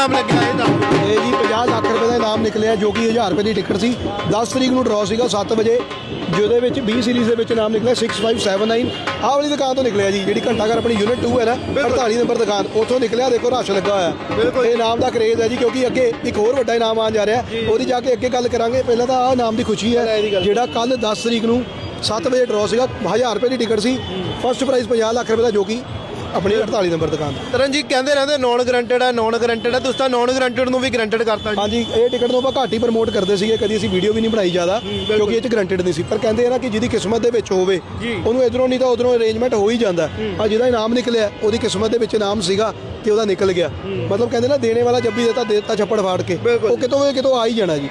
ਇਨਾਮ ਲੱਗਿਆ ਇਹ ਦੱਸੋ ਇਹ ਜੀ 50 ਲੱਖ ਰੁਪਏ ਦਾ ਇਨਾਮ ਨਿਕਲਿਆ ਜੋ ਕਿ 1000 ਰੁਪਏ ਦੀ ਟਿਕਟ ਸੀ। 10 ਤਰੀਕ ਨੂੰ ਡਰਾਅ ਸੀਗਾ 7 ਵਜੇ ਜਿਹਦੇ ਵਿੱਚ 20 ਸੀਰੀਜ਼ ਦੇ ਵਿੱਚ ਇਨਾਮ ਨਿਕਲਿਆ 6579 ਆਹ ਵਾਲੀ ਦੁਕਾਨ ਤੋਂ ਨਿਕਲਿਆ ਜੀ ਜਿਹੜੀ ਘੰਟਾ ਘਰ ਆਪਣੀ ਯੂਨਿਟ 2 ਹੈ ਨਾ 48 ਨੰਬਰ ਦੁਕਾਨ। ਉੱਥੋਂ ਨਿਕਲਿਆ ਦੇਖੋ ਰਸ਼ ਲੱਗਾ ਹੋਇਆ। ਇਹ ਇਨਾਮ ਦਾ ਕਰੇਜ਼ ਹੈ ਜੀ ਕਿਉਂਕਿ ਅੱਗੇ ਇੱਕ ਹੋਰ ਵੱਡਾ ਇਨਾਮ ਆਉਣ ਜਾ ਰਿਹਾ। ਉਹਦੀ ਜਾ ਕੇ ਅੱਗੇ ਗੱਲ ਕਰਾਂਗੇ। ਪਹਿਲਾਂ ਤਾਂ ਆਹ ਇਨਾਮ ਦੀ ਖੁਸ਼ੀ ਹੈ ਜਿਹੜਾ ਕੱਲ 10 ਤਰੀਕ ਨੂੰ 7 ਵਜੇ ਡਰਾਅ ਸੀਗਾ 1000 ਰੁਪਏ ਦੀ ਟਿਕਟ ਸੀ। ਫਸਟ ਪ੍ਰਾਈਜ਼ 50 ਲੱਖ ਰੁਪਏ ਦਾ ਜੋ ਕਿ ਆਪਣੀ 48 ਨੰਬਰ ਦੁਕਾਨ ਦਾ ਤਰਨ ਜੀ ਕਹਿੰਦੇ ਰਹਿੰਦੇ ਨੌਨ ਗਰੰਟਡ ਹੈ ਨੌਨ ਗਰੰਟਡ ਹੈ ਤੁਸੀਂ ਤਾਂ ਨੌਨ ਗਰੰਟਡ ਨੂੰ ਵੀ ਗਰੰਟਡ ਕਰਤਾ ਜੀ। ਹਾਂਜੀ ਇਹ ਟਿਕਟ ਨੂੰ ਆਪਾਂ ਘੱਟ ਹੀ ਪ੍ਰਮੋਟ ਕਰਦੇ ਸੀਗੇ ਕਦੀ ਅਸੀਂ ਵੀਡੀਓ ਵੀ ਨਹੀਂ ਬਣਾਈ ਜ਼ਿਆਦਾ ਕਿਉਂਕਿ ਇਹ ਚ ਗਰੰਟਡ ਨਹੀਂ ਸੀ। ਪਰ ਕਹਿੰਦੇ ਆ ਨਾ ਕਿ ਜਿਹਦੀ ਕਿਸਮਤ ਦੇ ਵਿੱਚ ਹੋਵੇ ਉਹਨੂੰ ਇਧਰੋਂ ਨਹੀਂ ਤਾਂ ਉਧਰੋਂ ਅਰੇਂਜਮੈਂਟ ਹੋ ਹੀ ਜਾਂਦਾ। ਆ ਜਿਹਦਾ ਇਨਾਮ ਨਿਕਲਿਆ ਉਹਦੀ ਕਿਸਮਤ ਦੇ ਵਿੱਚ ਇਨਾਮ ਸੀਗਾ ਤੇ ਉਹਦਾ ਨਿਕਲ ਗਿਆ। ਮਤਲਬ ਕਹਿੰਦੇ ਨਾ ਦੇਣੇ ਵਾਲਾ ਜੱਬੀ ਦੇਤਾ ਦੇਤਾ ਛੱਪੜ ਫਾੜ ਕੇ। ਉਹ ਕਿਤੋਂ ਵੀ ਕਿਤੋਂ ਆ ਹੀ ਜਾਣਾ ਜੀ।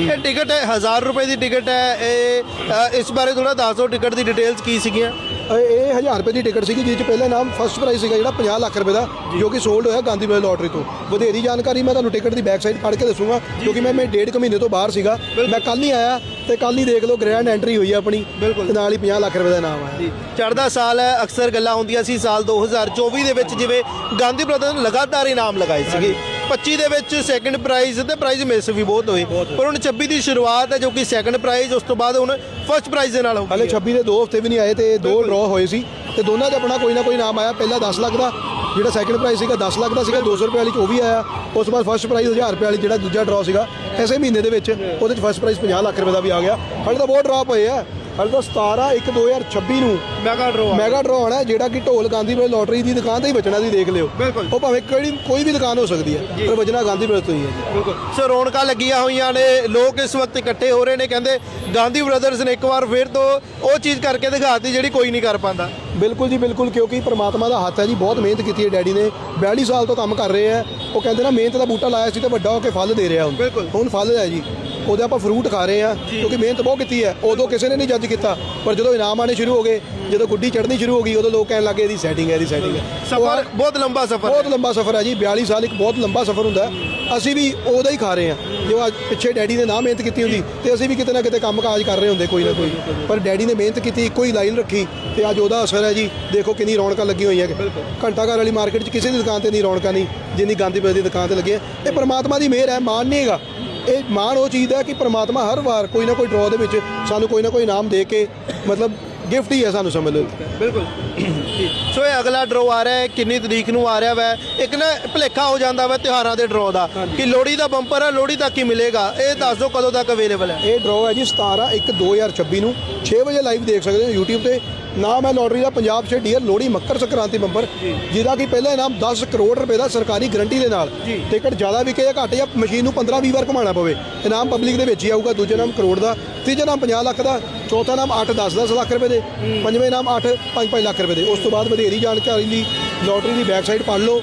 ਇਹ ਟਿਕਟ ਹੈ 1000 ਰੁਪਏ ਦੀ ਟਿਕਟ ਹੈ ਇਹ ਇਸ ਬਾਰੇ ਥੋੜਾ ਦੱਸ ਟਿਕਟ ਦੀ ਡਿਟੇਲਸ ਕੀ ਸੀਗੀਆਂ? ਇਹ- 1000 ਰੁਪਏ ਦੀ ਟਿਕਟ ਸੀਗੀ ਜਿਸ ਚ ਪਹਿਲਾ ਇਨਾਮ ਫਸਟ ਪ੍ਰਾਈਜ਼ ਸੀਗਾ ਜਿਹੜਾ 50 ਲੱਖ ਰੁਪਏ ਦਾ ਜੋ। ਕਿ ਸੋਲਡ ਹੋਇਆ ਗਾਂਧੀ ਬਾਜ਼ਾਰ ਲੋਟਰੀ ਤੋਂ। ਵਧੇਰੀ ਜਾਣਕਾਰੀ ਮੈਂ ਤੁਹਾਨੂੰ ਟਿਕਟ ਦੀ ਬੈਕ ਸਾਈਡ ਪੜ੍ਹ ਕੇ ਦੱਸੂਗਾ ਕਿਉਂਕਿ ਮੈਂ ਮੈਂ ਡੇਢ ਕੁ ਮਹੀਨੇ ਤੋਂ ਬਾਹਰ ਸੀਗਾ। ਮੈਂ ਕੱਲ ਹੀ ਆਇਆ ਤੇ ਕੱਲ ਹੀ ਦੇਖ ਲਓ ਗ੍ਰੈਂਡ ਐਂਟਰੀ ਹੋਈ ਹੈ ਆਪਣੀ ਤੇ ਨਾਲ ਹੀ 50 ਲੱਖ ਰੁਪਏ ਦਾ ਇਨਾਮ ਆਇਆ। ਚੜਦਾ ਸਾਲ ਹੈ ਅਕਸਰ ਗੱਲਾਂ ਹੁੰਦੀਆਂ ਸੀ ਸਾਲ 2024 ਦੇ ਵਿੱਚ ਜਿਵੇਂ ਗਾਂਧੀ ਬ੍ਰਦਰ ਨੇ ਲਗਾਤਾਰ ਇਨਾਮ ਲਗਾਏ ਸੀਗੇ। 25 ਦੇ ਵਿੱਚ ਸੈਕੰਡ ਪ੍ਰਾਈਜ਼ ਤੇ ਪ੍ਰਾਈਜ਼ ਮਿਸ ਵੀ ਬਹੁਤ ਹੋਏ। ਪਰ ਹੁਣ 26 ਦੀ ਸ਼ੁਰੂਆਤ ਹੈ ਜੋ ਕਿ ਸੈਕੰਡ ਪ੍ਰਾਈਜ਼ ਉਸ ਤੋਂ ਬਾਅਦ ਹੁਣ ਫਸਟ ਪ੍ਰਾਈਜ਼ ਦੇ ਨਾਲ ਹੋ ਹਲੇ 26 ਦੇ ਦੋ ਹਫ਼ਤੇ ਵੀ ਨਹੀਂ ਆਏ ਤੇ ਦੋ ਡਰਾਅ ਹੋਏ ਸੀ ਤੇ ਦੋਨਾਂ 'ਚ ਆਪਣਾ ਕੋਈ ਨਾ ਕੋਈ ਨਾਮ ਆਇਆ। ਪਹਿਲਾ 10 ਲੱਖ ਦਾ ਜਿਹੜਾ ਸੈਕੰਡ ਪ੍ਰਾਈਜ਼ ਸੀਗਾ 10 ਲੱਖ ਦਾ ਸੀਗਾ 200 ਰੁਪਏ ਵਾਲੀ 'ਚ ਉਹ ਵੀ ਆਇਆ। ਉਸ ਤੋਂ ਬਾਅਦ ਫਸਟ ਪ੍ਰਾਈਜ਼ 1000 ਰੁਪਏ ਵਾਲੀ ਜਿਹੜਾ ਦੂਜਾ ਡਰਾਅ ਸੀਗਾ ਐਸੇ ਮਹੀਨੇ ਦੇ ਵਿੱਚ ਉਹਦੇ 'ਚ ਫਸਟ ਪ੍ਰਾਈਜ਼ 50 ਲੱਖ ਰੁਪਏ ਦਾ ਵੀ ਆ ਗਿਆ। ਹਲੇ ਤਾਂ ਬਹੁਤ ਡਰਾਪ ਹੋਏ ਆ। ਹਲੇ ਤਾਂ 17 1 2026 ਨੂੰ ਮੈਗਾ ਡਰੋ ਮੈਗਾ ਡਰਾਅ ਆਉਣਾ ਹੈ, ਜਿਹੜਾ ਕਿ ਢੋਲ ਗਾਂਧੀ ਬਾਜ਼ਾਰ ਲੋਟਰੀ ਦੀ ਦੁਕਾਨ ਤੇ ਹੀ ਬਚਣਾ ਦੀ ਦੇਖ ਲਿਓ। ਬਿਲਕੁਲ। ਉਹ ਭਾਵੇਂ ਕਿਹੜੀ ਕੋਈ ਵੀ ਦੁਕਾਨ ਹੋ ਸਕਦੀ ਹੈ ਪਰ ਬਚਣਾ ਗਾਂਧੀ ਬਾਜ਼ਾਰ ਤੋਂ ਹੀ ਹੈ ਜੀ। ਬਿਲਕੁਲ। ਸੋ ਰੌਣਕਾਂ ਲੱਗੀਆਂ ਹੋਈਆਂ ਨੇ ਲੋਕ ਇਸ ਵਕਤ ਇਕੱਠੇ ਹੋ ਰਹੇ ਨੇ ਕਹਿੰਦੇ ਗਾਂਧੀ ਬ੍ਰਦਰਸ ਨੇ ਇੱਕ ਵਾਰ ਫਿਰ ਤੋਂ ਉਹ ਚੀਜ਼ ਕਰਕੇ ਦਿਖਾਤੀ ਜਿਹੜੀ ਕੋਈ ਨਹੀਂ ਕਰ ਪਾਉਂਦਾ। ਬਿਲਕੁਲ ਜੀ ਬਿਲਕੁਲ ਕਿਉਂਕਿ ਪ੍ਰਮਾਤਮਾ ਦਾ ਹੱਥ ਹੈ ਜੀ ਬਹੁਤ ਮਿਹਨਤ ਕੀਤੀ ਹੈ ਡੈਡੀ ਨੇ। 42 ਸਾਲ ਤੋਂ ਕੰਮ ਕਰ ਰਹੇ ਆ ਉਹ ਕਹਿੰਦੇ ਨਾ ਮਿਹਨਤ ਦਾ ਬੂਟਾ ਲਾਇਆ ਸੀ ਤੇ ਵੱਡਾ ਹੋ ਕੇ ਫਲ ਦੇ ਰਿਹਾ ਹੁਣ। ਹੁਣ ਫਲ ਹੈ ਜੀ। ਉਹਦੇ ਆਪਾਂ ਫਰੂਟ ਖਾ ਰਹੇ ਆ ਕਿਉਂਕਿ ਮਿਹਨਤ ਬਹੁਤ ਕੀਤੀ ਹੈ। ਉਦੋਂ ਕਿਸੇ ਨੇ ਨਹੀਂ ਜੱਜ ਕੀਤਾ ਪਰ ਜਦੋਂ ਇਨਾਮ ਆਣੇ ਸ਼ੁਰੂ ਹੋ ਗਏ ਜਦੋਂ ਗੁੱਡੀ ਚੜ੍ਹਨੀ ਸ਼ੁਰੂ ਹੋ ਗਈ ਉਦੋਂ ਲੋਕ ਕਹਿਣ ਲੱਗੇ ਇਹਦੀ ਸੈਟਿੰਗ ਹੈ ਇਹਦੀ ਸੈਟਿੰਗ ਹੈ। ਸਫਰ ਬਹੁਤ ਲੰਬਾ ਸਫਰ ਬਹੁਤ ਲੰਬਾ ਸਫ਼ਰ ਹੈ ਜੀ। 42 ਸਾਲ ਇੱਕ ਬਹੁਤ ਲੰਬਾ ਸਫ਼ਰ ਹੁੰਦਾ। ਅਸੀਂ ਵੀ ਉਹਦਾ ਹੀ ਖਾ ਰਹੇ ਹਾਂ। ਜੋ ਅੱਜ ਪਿੱਛੇ ਡੈਡੀ ਨੇ ਨਾ ਮਿਹਨਤ ਕੀਤੀ ਹੁੰਦੀ ਤੇ ਅਸੀਂ ਵੀ ਕਿਤੇ ਨਾ ਕਿਤੇ ਕੰਮ ਕਾਜ ਕਰ ਰਹੇ ਹੁੰਦੇ ਕੋਈ ਨਾ ਕੋਈ। ਪਰ ਡੈਡੀ ਨੇ ਮਿਹਨਤ ਕੀਤੀ ਇੱਕੋ ਹੀ ਲਾਈਨ ਰੱਖੀ ਤੇ ਅੱਜ ਉਹਦਾ ਅਸਰ ਹੈ ਜੀ। ਦੇਖੋ ਕਿੰਨੀ ਰੌਣਕਾਂ ਲੱਗੀ ਹੋਈਆਂ ਘੰਟਾ ਘਰ ਵਾਲੀ ਮਾਰਕੀਟ 'ਚ ਕਿਸੇ ਦੀ ਦੁਕਾਨ ਤੇ ਨਹੀਂ ਰੌਣਕਾਂ ਨਹੀਂ ਜਿੰਨੀ ਗਾਂਧੀ ਬਾਜ਼ਾਰ ਦੀ ਦੁਕਾਨ ਤੇ ਲੱਗੀ ਹੈ। ਇਹ ਪ੍ਰਮਾਤਮਾ ਦੀ ਮਿਹਰ ਹੈ ਮਾਣ ਨਹੀਂ ਹੈਗਾ। ਇਹ ਮਾਣ ਉਹ ਚੀਜ਼ ਹੈ ਕਿ ਪ੍ਰਮਾਤਮਾ ਹਰ ਵਾਰ ਕੋਈ ਨਾ ਕੋਈ ਡਰਾਅ ਦੇ ਵਿੱਚ ਸਾਨੂੰ ਕੋਈ ਨਾ ਕੋਈ ਇਨਾਮ ਦੇ ਕੇ ਮਤਲਬ ਗਿਫਟ ਹੀ ਹੈ ਸਾਨੂੰ ਸਮਝ ਲਓ। ਬਿਲਕੁਲ। ਸੋ ਇਹ ਅਗਲਾ ਡਰੋ ਆ ਰਿਹਾ ਹੈ ਕਿੰਨੀ ਤਰੀਕ ਨੂੰ ਆ ਰਿਹਾ ਵੈ। ਇੱਕ ਨਾ ਭੁਲੇਖਾ ਹੋ ਜਾਂਦਾ ਵਾ ਤਿਉਹਾਰਾਂ ਦੇ ਡਰੋ ਦਾ ਕਿ ਲੋਹੜੀ ਦਾ ਬੰਪਰ ਹੈ ਲੋਹੜੀ ਤੱਕ ਹੀ ਮਿਲੇਗਾ। ਇਹ ਦੱਸ ਦਿਓ ਕਦੋਂ ਤੱਕ ਅਵੇਲੇਬਲ ਹੈ। ਇਹ ਡਰਾਅ ਹੈ ਜੀ 17 1 2026 ਨੂੰ। 6 ਵਜੇ ਲਾਈਵ ਦੇਖ ਸਕਦੇ ਹੋ YouTube ਤੇ। ਨਾਮ ਹੈ ਲੋਟਰੀ ਦਾ ਪੰਜਾਬ ਸੇ ਡੀਅਰ ਲੋਹੜੀ ਮੱਕਰ ਸੰਕ੍ਰਾਂਤੀ ਬੰਪਰ ਜਿਹਦਾ ਕਿ ਪਹਿਲਾ ਇਨਾਮ 10 ਕਰੋੜ ਰੁਪਏ ਦਾ ਸਰਕਾਰੀ ਗਰੰਟੀ ਦੇ ਨਾਲ। ਟਿਕਟ ਜ਼ਿਆਦਾ ਵਿਕੇ ਜਾਂ ਘੱਟ ਜਾਂ ਮਸ਼ੀਨ ਨੂੰ 15 20 ਵਾਰ ਘੁਮਾਉਣਾ ਪਵੇ। ਇਨਾਮ ਪਬਲਿਕ ਦੇ ਵਿੱਚ ਹੀ ਆਊਗਾ ਦੂਜਾ ਨਾਮ ਕਰੋੜ ਦਾ ਤੀਜਾ ਨਾਮ 50 ਲੱਖ ਦਾ ਚੌਥਾ ਨਾਮ 8 10 10 ਲੱਖ ਰੁਪਏ ਦੇ ਪੰਜਵੇਂ ਨਾਮ 8 5 5 ਲੱਖ ਰੁਪਏ ਦੇ। ਉਸ ਤੋਂ ਬਾਅਦ ਵਧੇਰੀ ਜਾਣਕਾਰੀ ਲਈ ਲੋਟਰੀ ਦੀ ਸਾਈਡ ਪੜ੍ਹ ਲਓ।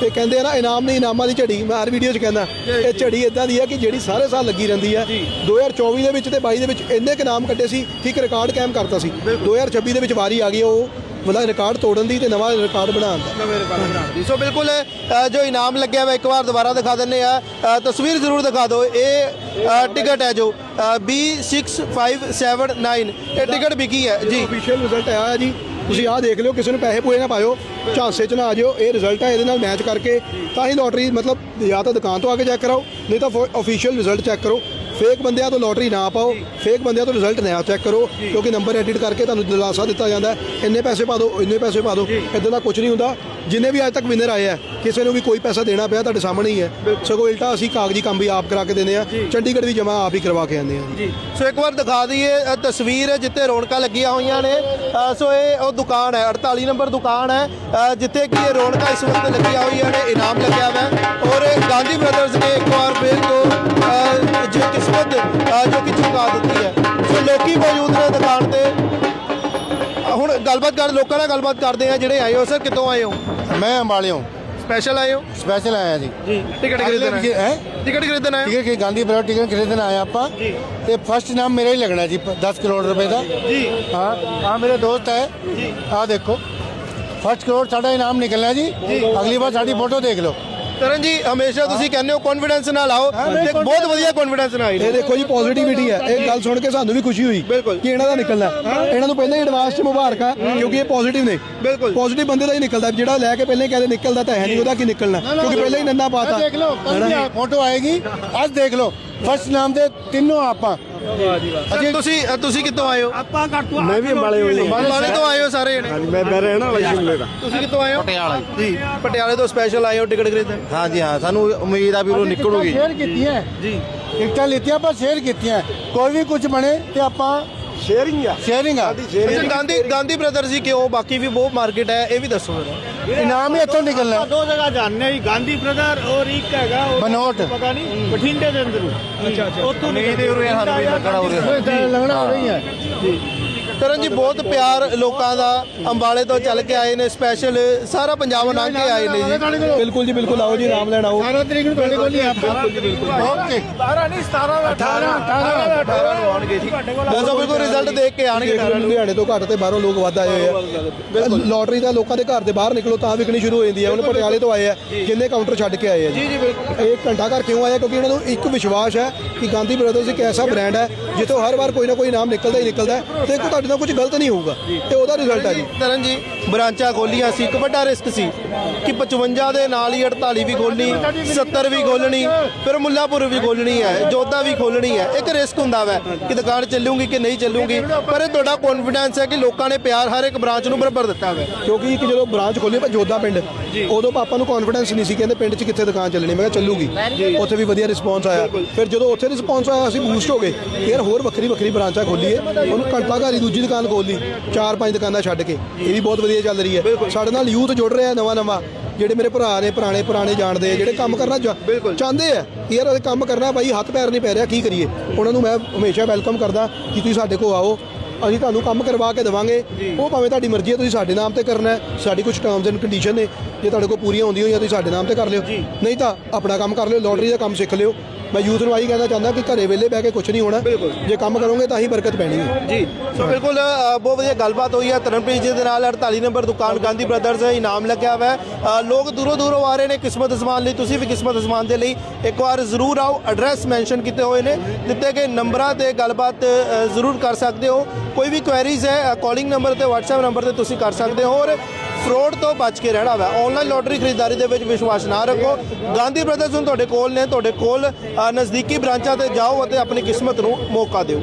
ਤੇ ਕਹਿੰਦੇ ਆ ਨਾ ਇਨਾਮ ਨਹੀਂ ਇਨਾਮਾਂ ਦੀ ਝੜੀ ਮੈਂ ਹਰ ਵੀਡੀਓ 'ਚ ਕਹਿੰਦਾ ਇਹ ਝੜੀ ਇਦਾਂ ਦੀ ਹੈ ਕਿ ਜਿਹੜੀ ਸਾਰੇ ਸਾਲ ਲੱਗੀ ਰਹਿੰਦੀ ਹੈ। 2024 ਦੇ ਵਿੱਚ ਤੇ 22 ਦੇ ਵਿੱਚ ਇੰਨੇ ਕੁ ਨਾਮ ਕੱਢੇ ਸੀ ਕਿ ਇੱਕ ਰਿਕਾਰਡ ਕਾਇਮ ਕਰਤਾ ਸੀ। 2026 ਦੇ ਵਿੱਚ ਵਾਰੀ ਆ ਗਈ ਉਹ ਮਤਲਬ ਰਿਕਾਰਡ ਤੋੜਨ ਦੀ ਤੇ ਨਵਾਂ ਰਿਕਾਰਡ ਬਣਾਉਣ ਦਾ। ਨਵੇਂ ਰਿਕਾਰਡ ਬਣਾਉਣ ਦੀ। ਸੋ ਬਿਲਕੁਲ ਅ, ਜੋ ਇਨਾਮ ਲੱਗਿਆ ਵਾ ਇੱਕ ਵਾਰ ਦੁਬਾਰਾ ਦਿਖਾ ਦਿੰਨੇ ਆ। ਅ, ਤਸਵੀਰ ਜ਼ਰੂਰ ਦਿਖਾ ਦਿਓ। ਇਹ ਅ, ਟਿਕਟ ਹੈ ਜੋ B6579 ਇਹ ਟਿਕਟ ਵਿਕੀ ਹੈ ਜੀ। ਅਫੀਸ਼ੀਅਲ ਰਿਜ਼ਲਟ ਆਇਆ ਹੈ ਜੀ। ਤੁਸੀਂ ਆਹ ਦੇਖ ਲਿਓ ਕਿਸੇ ਨੂੰ ਪੈਸੇ ਪੂਏ ਨਾ ਪਾਇਓ ਝਾਂਸੇ 'ਚ ਨਾ ਆ ਜਿਓ। ਇਹ ਰਿਜ਼ਲਟ ਹੈ ਇਹਦੇ ਨਾਲ ਮੈਚ ਕਰਕੇ ਤਾਂ ਹੀ ਲੋਟਰੀ ਮਤਲਬ ਜਾਂ ਤਾਂ ਦੁਕਾਨ ਤੋਂ ਆ ਕੇ ਚੈੱਕ ਕਰਾਓ ਨਹੀਂ ਤਾਂ ਅਫੀਸ਼ੀਅਲ ਰਿਜ਼ਲਟ ਚੈੱਕ ਕਰੋ। ਫੇਕ ਬੰਦਿਆਂ ਤੋਂ ਲੋਟਰੀ ਨਾ ਪਾਓ ਫੇਕ ਬੰਦਿਆਂ ਤੋਂ ਰਿਜ਼ਲਟ ਨਾ ਚੈੱਕ ਕਰੋ ਕਿਉਂਕਿ ਨੰਬਰ ਐਡਿਟ ਕਰਕੇ ਤੁਹਾਨੂੰ ਦਿਲਾਸਾ ਦਿੱਤਾ ਜਾਂਦਾ ਇੰਨੇ ਪੈਸੇ ਪਾ ਦਿਓ ਇੰਨੇ ਪੈਸੇ ਪਾ ਦਿਓ ਇਦਾਂ ਦਾ ਕੁਝ ਨਹੀਂ ਹੁੰਦਾ। ਜਿੰਨੇ ਵੀ ਅੱਜ ਤੱਕ ਵਿਨਰ ਆਏ ਆ ਕਿਸੇ ਨੂੰ ਵੀ ਕੋਈ ਪੈਸਾ ਦੇਣਾ ਪਿਆ ਤੁਹਾਡੇ ਸਾਹਮਣੇ ਹੀ ਹੈ। ਸਗੋਂ ਇਲਟਾ ਅਸੀਂ ਕਾਗਜ਼ੀ ਕੰਮ ਵੀ ਆਪ ਕਰਾ ਕੇ ਦਿੰਦੇ ਆ। ਚੰਡੀਗੜ੍ਹ ਵੀ ਜਮਾ ਆਪ ਹੀ ਕਰਵਾ ਕੇ ਆਉਂਦੇ ਆ। ਜੀ। ਸੋ ਇੱਕ ਵਾਰ ਦਿਖਾ ਦਈਏ ਤਸਵੀਰ ਜਿੱਥੇ ਰੌਣਕਾਂ ਲੱਗੀਆਂ ਹੋਈਆਂ ਨੇ। ਸੋ ਇਹ ਉਹ ਦੁਕਾਨ ਹੈ 48 ਨੰਬਰ ਦੁਕਾਨ ਹੈ ਜਿੱਥੇ ਕਿ ਇਹ ਰੌਣਕਾਂ ਇਸ ਵਕਤ ਲੱਗੀਆਂ ਹੋਈਆਂ ਨੇ ਇਨਾਮ ਲੱਗਿਆ ਹੋਇਆ ਹੈ। ਔਰ ਗਾਂਧੀ ਬ੍ਰਦਰਜ਼ ਨੇ ਇੱਕ ਵਾਰ ਫਿਰ ਤੋਂ ਅ, ਜੋ ਕਿਸਮਤ ਅ, ਜੋ ਕਿ ਚੁਕਾ ਦਿੱਤੀ ਹੈ ਸੋ ਲੋਕੀ ਮੌਜੂਦ ਨੇ ਦੁਕਾਨ ਤੇ ਅ, ਹੁਣ ਗੱਲਬਾਤ ਕਰ ਲੋਕਾਂ ਨਾਲ ਗੱਲਬਾਤ ਕਰਦੇ ਆ ਜਿਹੜੇ ਆਏ ਹੋ ਸਰ ਕਿੱਥੋਂ ਆਏ ਹੋ मैं अम्बाड़े हूँ ਸਪੈਸ਼ਲ ਆਏ ਹੋ स्पेशल आया जी ਜੀ ਟਿਕਟ ਖਰੀਦਣ ਆਏ है ਟਿਕਟ ਖਰੀਦਣ ਆਏ ਹੋ? टिकट की गांधी बराबर टिकट खरीदने आए आप जी। ਤੇ ਫਸਟ ਨਾਮ ਮੇਰਾ ਹੀ ਲੱਗਣਾ ਜੀ 10 ਕਰੋੜ ਰੁਪਏ ਦਾ ਜੀ ਹਾਂ ਹਾਂ ਮੇਰੇ ਦੋਸਤ ਹੈ ਜੀ ਆ ਦੇਖੋ ਫਸਟ ਕਰੋੜ ਸਾਡਾ ਇਨਾਮ ਨਿਕਲਣਾ ਜੀ ਅਗਲੀ ਵਾਰ ਸਾਡੀ ਫੋਟੋ ਦੇਖ ਲਓ ਤਰਨ ਜੀ ਹਮੇਸ਼ਾ ਤੁਸੀਂ ਕਹਿੰਦੇ ਹੋ ਕੌਨਫੀਡੈਂਸ ਨਾਲ ਆਓ। ਤੇ ਬਹੁਤ ਵਧੀਆ ਕੌਨਫੀਡੈਂਸ ਨਾਲ ਨੇ ਇਹ ਦੇਖੋ ਜੀ ਪੋਜ਼ਿਟਿਵਿਟੀ ਹੈ। ਇਹ ਗੱਲ ਸੁਣ ਕੇ ਸਾਨੂੰ ਵੀ ਖੁਸ਼ੀ ਹੋਈ। ਕਿ ਇਹਨਾਂ ਦਾ ਨਿਕਲਣਾ। ਇਹਨਾਂ ਨੂੰ ਪਹਿਲਾਂ ਹੀ ਐਡਵਾਂਸ ਚ ਮੁਬਾਰਕਾਂ ਕਿਉਂਕਿ ਇਹ ਪੋਜ਼ਿਟਿਵ ਨੇ। ਬਿਲਕੁਲ। ਪੋਜ਼ਿਟਿਵ ਬੰਦੇ ਦਾ ਹੀ ਨਿਕਲਦਾ। ਜਿਹੜਾ ਲੈ ਕੇ ਪਹਿਲਾਂ ਕਹਿੰਦੇ ਨਿਕਲਦਾ ਤਾਂ ਹੈ ਨਹੀਂ ਉਹਦਾ ਕੀ ਨਿਕਲਣਾ? ਕਿਉਂਕਿ ਪਹਿਲਾਂ ਹੀ ਨੰਨਾ ਪਾਤਾ। ਦੇਖ ਲਓ ਫੋਟੋ ਆਏਗੀ। ਅੱਜ ਦੇਖ ਲਓ ਫਸਟ ਨਾਮ ਦੇ ਤਿੰਨੋਂ ਆਪਾਂ। ਅੱਛਾ ਤੁਸੀਂ ਅ, ਤੁਸੀਂ ਕਿੱਥੋਂ ਆਏ ਹੋ? ਮੈਂ ਵੀ ਅੰਬਾਲੇ ਹੋਈ ਅੰਬਾਲੇ ਤੋਂ ਆਏ ਹੋ ਸਾਰੇ ਜਣੇ? ਹਾਂਜੀ ਮੈਂ ਮੈਂ ਰਹਿਣਾ ਵਾਲਾ ਸ਼ਿਮਲੇ ਦਾ। ਤੁਸੀਂ ਕਿੱਥੋਂ ਆਏ ਹੋ? ਪਟਿਆਲਾ। ਜੀ ਪਟਿਆਲੇ ਤੋਂ ਸਪੈਸ਼ਲ ਆਏ ਹੋ ਟਿਕਟ ਖਰੀਦਣ? ਹਾਂਜੀ ਹਾਂ ਸਾਨੂੰ ਉਮੀਦ ਆ ਵੀ ਉਹ ਨਿਕਲੂਗੀ। ਸ਼ੇਅਰ ਕੀਤੀਆਂ। ਜੀ। ਟਿਕਟਾਂ ਲਿੱਤੀਆਂ ਪਰ ਸ਼ੇਅਰ ਕੀਤੀਆਂ। ਕੋਈ ਵੀ ਕੁਝ ਬਣੇ ਤੇ ਆਪਾਂ ਸ਼ੇਅਰਿੰਗ ਆ। ਸ਼ੇਅਰਿੰਗ ਆ। ਅੱਛਾ ਗਾਂਧੀ ਗਾਂਧੀ ਬ੍ਰਦਰਸ ਜੀ ਕਿਉਂ? ਬਾਕੀ ਵੀ ਬਹੁਤ ਮਾਰਕੀਟ ਹੈ ਇਹ ਵੀ ਦੱਸੋ ਜਰਾ। ਇਨਾਮ ਹੀ ਇੱਥੋਂ ਨਿਕਲਣਾ। ਦੋ ਜਗ੍ਹਾ ਜਾਣਨੇ ਹੀ ਗਾਂਧੀ ਬ੍ਰਦਰ ਔਰ ਇੱਕ ਹੈਗਾ ਉਹ ਬਨੋਟ। ਪਤਾ ਨਹੀਂ ਬਠਿੰਡੇ ਦੇ ਅੰਦਰ। ਅੱਛਾ ਅੱਛਾ ਉੱਥੋਂ ਨਹੀਂ ਤੇ ਉਰੇ ਸਾਨੂੰ ਵੀ ਲੱਗਣਾ ਉਰੇ ਲੰਗਣਾ ਹੋ ਰਹੀ ਹੈ। ਕਰਨ ਜੀ ਬਹੁਤ ਪਿਆਰ ਲੋਕਾਂ ਦਾ ਅੰਬਾਲੇ ਤੋਂ ਚੱਲ ਕੇ ਆਏ ਨੇ ਸਪੈਸ਼ਲ ਸਾਰਾ ਪੰਜਾਬ ਲੰਘ ਕੇ ਆਏ ਨੇ ਜੀ। ਬਿਲਕੁਲ ਜੀ ਬਿਲਕੁਲ ਆਓ ਜੀ ਨਾਮ ਲੈਣ ਆਓ। 18 ਤਰੀਕ ਨੂੰ ਤੁਹਾਡੇ ਕੋਲ ਹੀ ਆਪਾਂ ਓਕੇ। 12 ਨਹੀਂ 17 18 18 ਨੂੰ ਆਉਣਗੇ ਜੀ। ਦੱਸੋ ਬਿਲਕੁਲ ਰਿਜ਼ਲਟ ਦੇਖ ਕੇ ਆਣਗੇ 18 ਨੂੰ। ਲੁਧਿਆਣੇ ਤੋਂ ਘੱਟ ਤੇ ਬਾਹਰੋਂ ਲੋਕ ਵੱਧ ਆਏ ਹੋਏ ਆ। ਲੋਟਰੀ ਦਾ ਲੋਕਾਂ ਦੇ ਘਰ ਦੇ ਬਾਹਰ ਨਿਕਲੋ ਤਾਂ ਵਿਕਣੀ ਸ਼ੁਰੂ ਹੋ ਜਾਂਦੀ ਹੈ ਹੁਣ ਪਟਿਆਲੇ ਤੋਂ ਆਏ ਆ ਜਿੰਨੇ ਕਾਊਂਟਰ ਛੱਡ ਕੇ ਆਏ ਆ ਜੀ। ਜੀ ਬਿਲਕੁਲ। ਇਹ ਘੰਟਾ ਘਰ ਕਿਉਂ ਆਇਆ? ਕਿਉਂਕਿ ਉਹਨਾਂ ਨੂੰ ਇੱਕ ਵਿਸ਼ਵਾਸ ਹੈ ਕਿ ਗਾਂਧੀ ਬ੍ਰਦਰਜ਼ ਇੱਕ ਐਸਾ ਬ੍ਰਾਂਡ ਹੈ ਜਿੱਥੋਂ ਹਰ ਵਾਰ ਕੋਈ ਨਾ ਕੋਈ ਨਾਮ ਨਿਕਲਦਾ ਹੀ ਨਿਕਲਦਾ ਤੇ ਕੋਈ ਤੁਹਾਡੇ ਨਾਲ ਕੁਝ ਗਲਤ ਨਹੀਂ ਹੋਊਗਾ ਤੇ ਉਹਦਾ ਰਿਜ਼ਲਟ ਹੈ ਜੀ। ਤਰਨ ਜੀ ਬ੍ਰਾਂਚਾਂ ਖੋਲੀਆਂ ਸੀ ਇੱਕ ਵੱਡਾ ਰਿਸਕ ਸੀ ਕਿ 55 ਦੇ ਨਾਲ ਹੀ 48 ਵੀ ਖੋਲਣੀ 70 ਵੀ ਖੋਲਣੀ ਫਿਰ ਮੁੱਲਾਪੁਰ ਵੀ ਖੋਲਣੀ ਹੈ ਜੋਧਾ ਵੀ ਖੋਲਣੀ ਹੈ। ਇੱਕ ਰਿਸਕ ਹੁੰਦਾ ਵੈ ਕਿ ਦੁਕਾਨ ਚੱਲੂਗੀ ਕਿ ਨਹੀਂ ਚੱਲੂਗੀ ਪਰ ਇਹ ਤੁਹਾਡਾ ਕੌਨਫੀਡੈਂਸ ਹੈ ਕਿ ਲੋਕਾਂ ਨੇ ਪਿਆਰ ਹਰ ਇੱਕ ਬ੍ਰਾਂਚ ਨੂੰ ਬਰਾਬਰ ਦਿੱਤਾ ਵੈ। ਕਿਉਂਕਿ ਇੱਕ ਜਦੋਂ ਬ੍ਰਾਂਚ ਖੋਲੀ ਆਪਾਂ ਜੋਧਾ ਪਿੰਡ ਉਦੋਂ ਪਾਪਾ ਨੂੰ ਕੌਨਫੀਡੈਂਸ ਨਹੀਂ ਸੀ ਕਹਿੰਦੇ ਪਿੰਡ 'ਚ ਕਿੱਥੇ ਦੁਕਾਨ ਚੱਲਣੀ ਮੈਂ ਕਿਹਾ ਚੱਲੂਗੀ। ਉੱਥੇ ਵੀ ਵਧੀਆ ਰਿਸਪੌਂਸ ਆਇਆ। ਫਿਰ ਜਦੋਂ ਉੱਥੇ ਰਿਸਪੌਂਸ ਆਇਆ ਅਸੀਂ ਬੂਸਟ ਹੋ ਗਏ ਯਾਰ ਹੋਰ ਵੱਖਰੀ ਵੱਖਰੀ ਬ੍ਰਾਂਚਾਂ ਖੋਲੀਏ ਉਹਨੂੰ ਘੰਟਾ ਘਰ ਦੂਜੀ ਦੁਕਾਨ ਖੋਲ ਚਾਰ ਪੰਜ ਦੁਕਾਨਾਂ ਛੱਡ ਕੇ ਇਹ ਵੀ ਬਹੁਤ ਵਧੀਆ ਚੱਲ ਰਹੀ ਹੈ। ਸਾਡੇ ਨਾਲ ਯੂਥ ਜੁੜ ਰਿਹਾ ਨਵਾਂ ਨਵਾਂ। ਜਿਹੜੇ ਮੇਰੇ ਭਰਾ ਨੇ ਪੁਰਾਣੇ ਪੁਰਾਣੇ ਜਾਣਦੇ ਆ ਜਿਹੜੇ ਕੰਮ ਕਰਨਾ ਚਾਹੁੰਦੇ ਆ ਯਾਰ ਕੰਮ ਕਰਨਾ ਬਾਈ ਹੱਥ ਪੈਰ ਨਹੀਂ ਪੈ ਰਿਹਾ ਕੀ ਕਰੀਏ? ਉਹਨਾਂ ਨੂੰ ਮੈਂ ਹਮੇਸ਼ਾ ਵੈਲਕਮ ਕਰਦਾ ਕਿ ਤੁਸੀਂ ਸਾਡੇ ਕੋਲ ਆਓ। ਅਸੀਂ ਤੁਹਾਨੂੰ ਕੰਮ ਕਰਵਾ ਕੇ ਦੇਵਾਂਗੇ। ਉਹ ਭਾਵੇਂ ਤੁਹਾਡੀ ਮਰਜ਼ੀ ਹੈ ਤੁਸੀਂ ਸਾਡੇ ਨਾਮ ਤੇ ਕਰਨਾ ਹੈ। ਸਾਡੀ ਕੁਝ ਟਰਮਸ ਐਂਡ ਕੰਡੀਸ਼ਨ ਨੇ। ਜੇ ਤੁਹਾਡੇ ਕੋਲ ਪੂਰੀਆਂ ਹੁੰਦੀਆਂ ਹੋਈਆਂ ਤੁਸੀਂ ਸਾਡੇ ਨਾਮ ਤੇ ਕਰ ਲਿਓ। ਨਹੀਂ ਤਾਂ ਆਪਣਾ ਕੰਮ ਕਰ ਲਿਓ ਲੋਟਰੀ ਦਾ ਕੰਮ ਸਿੱਖ ਲਿਓ। ਮੈਂ ਯੂਥ ਨੂੰ ਆਹੀ ਕਹਿਣਾ ਚਾਹੁੰਦਾ ਕਿ ਘਰੇ ਵੇਲੇ ਬਹਿ ਕੇ ਕੁਝ ਨਹੀਂ ਹੋਣਾ। ਜੇ ਕੰਮ ਕਰੋਗੇ ਤਾਂ ਹੀ ਬਰਕਤ ਪੈਣੀ ਹੈ। ਜੀ। ਸੋ ਬਿਲਕੁਲ ਬਹੁਤ ਵਧੀਆ ਗੱਲਬਾਤ ਹੋਈ ਹੈ। ਤਰਨਪ੍ਰੀਤ ਜੀ ਦੇ ਨਾਲ 48 ਨੰਬਰ ਦੁਕਾਨ ਗਾਂਧੀ ਬ੍ਰਦਰਜ਼ ਇਨਾਮ ਲੱਗਿਆ ਹੋਇਆ ਹੈ। ਲੋਕ ਦੂਰੋਂ ਦੂਰੋਂ ਆ ਰਹੇ ਨੇ ਕਿਸਮਤ ਅਜ਼ਮਾਨ ਲਈ। ਤੁਸੀਂ ਵੀ ਕਿਸਮਤ ਅਜ਼ਮਾਨ ਦੇ ਲਈ ਇੱਕ ਵਾਰ ਜ਼ਰੂਰ ਆਓ। ਐਡਰੈਸ ਮੈਂਸ਼ਨ ਕੀਤੇ ਹੋਏ ਨੇ। ਦਿੱਤੇ ਗਏ ਨੰਬਰਾਂ ਤੇ ਗੱਲਬਾਤ ਜ਼ਰੂਰ ਕਰ ਸਕਦੇ ਹੋ। ਕੋਈ ਵੀ ਕੁਐਰੀਜ਼ ਹੈ ਕਾਲਿੰਗ ਨੰਬਰ ਤੇ, WhatsApp ਨੰਬਰ ਤੇ ਤੁਸੀਂ ਕਰ ਸਕਦੇ ਹੋ ਔਰ ਫਰੋਡ ਤੋਂ ਬਚ ਕੇ ਰਹਿਣਾ ਵਾ। ਆਨਲਾਈਨ ਲੋਟਰੀ ਖਰੀਦਦਾਰੀ ਦੇ ਵਿੱਚ ਵਿਸ਼ਵਾਸ ਨਾ ਰੱਖੋ। ਗਾਂਧੀ ਬ੍ਰਦਰਸ ਹੁਣ ਤੁਹਾਡੇ ਕੋਲ ਨੇ, ਤੁਹਾਡੇ ਕੋਲ ਨਜ਼ਦੀਕੀ ਬ੍ਰਾਂਚਾਂ ਤੇ ਜਾਓ ਅਤੇ ਆਪਣੀ ਕਿਸਮਤ ਨੂੰ ਮੌਕਾ ਦਿਓ।